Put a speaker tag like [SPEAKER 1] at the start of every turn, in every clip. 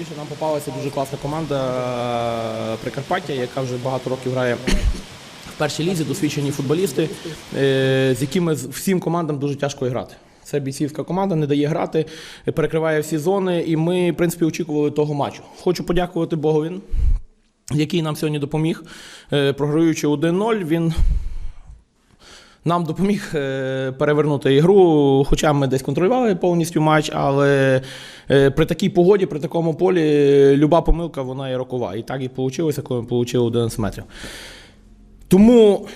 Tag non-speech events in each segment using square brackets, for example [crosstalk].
[SPEAKER 1] більше нам попалася дуже класна команда е, Прикарпаття, яка вже багато років грає в першій лізі, досвідчені футболісти, е, з якими всім командам дуже тяжко грати. Це бійцівська команда, не дає грати, перекриває всі зони, і ми, в принципі, очікували того матчу. Хочу подякувати Богові, який нам сьогодні допоміг. Е, Програючи 1-0, він нам допоміг е, перевернути ігру, хоча ми десь контролювали повністю матч, але е, при такій погоді, при такому полі, люба помилка вона є рокова. І так і вийшло, коли ми отримали 11 метрів. Тому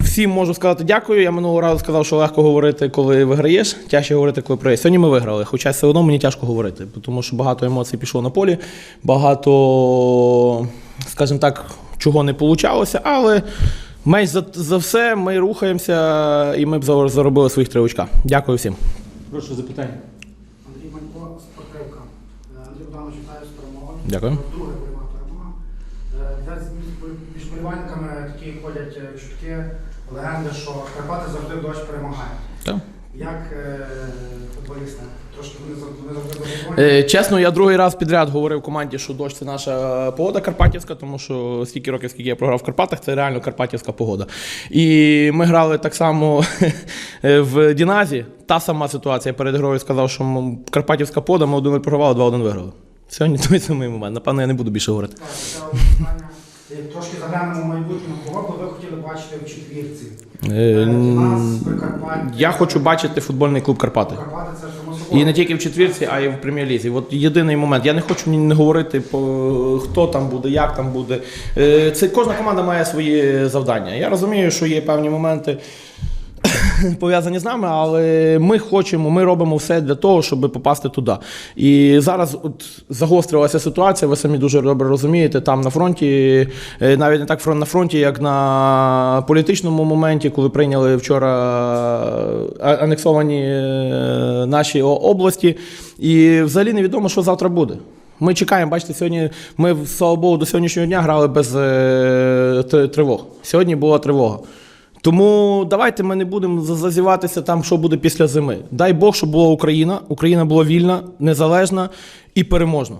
[SPEAKER 1] всім можу сказати дякую. Я минулого разу сказав, що легко говорити, коли виграєш, тяжче говорити, коли програєш. Сьогодні ми виграли, хоча все одно мені тяжко говорити, тому що багато емоцій пішло на полі, багато, скажімо так, чого не вийшло, але менш за, за все ми рухаємося і ми б заробили своїх три очка. Дякую всім.
[SPEAKER 2] Прошу запитання.
[SPEAKER 3] Андрій Манько, спортивка. Е, Андрій Богданович, вітаю з перемогою.
[SPEAKER 1] Дякую.
[SPEAKER 3] Друга бойова перемога. Е, Десь між- болівальниками такі ходять е, чутки, легенди, що Карпати завжди дощ перемагають.
[SPEAKER 1] Так.
[SPEAKER 3] Як е, футболісти? Трошки вони зав- вони завжди задоволені?
[SPEAKER 1] Е, чесно, я другий раз підряд говорив команді, що дощ це наша погода карпатівська, тому що скільки років, скільки я програв в Карпатах, це реально карпатівська погода. І ми грали так само [laughs] е, в Діназі. Та сама ситуація. Перед грою сказав, що карпатівська погода, ми 1-0 програвали, 2-1 виграли. Сьогодні той самий момент. Напевно, я не буду більше говорити.
[SPEAKER 3] Е, Трошки заглянемо в майбутнє. Кого ви хотіли бачити в четвірці?
[SPEAKER 1] Е,
[SPEAKER 3] Нас,
[SPEAKER 1] Я хочу бачити футбольний клуб Карпати.
[SPEAKER 3] Карпати це.
[SPEAKER 1] І не тільки в четвірці, а й в прем'єр-лізі. От єдиний момент. Я не хочу ні не говорити, хто там буде, як там буде. Е, Це кожна команда має свої завдання. Я розумію, що є певні моменти. [laughs] Пов'язані з нами, але ми хочемо, ми робимо все для того, щоб попасти туди. І зараз от загострилася ситуація, ви самі дуже добре розумієте, там на фронті, е, навіть не так на фронті, як на політичному моменті, коли прийняли вчора е, анексовані е, наші області. І взагалі невідомо, що завтра буде. Ми чекаємо, бачите, сьогодні ми, слава Богу, до сьогоднішнього дня грали без е, тривог. Сьогодні була тривога. Тому давайте ми не будемо зазазіватися там, що буде після зими. Дай Бог, щоб була Україна. Україна була вільна, незалежна і переможна.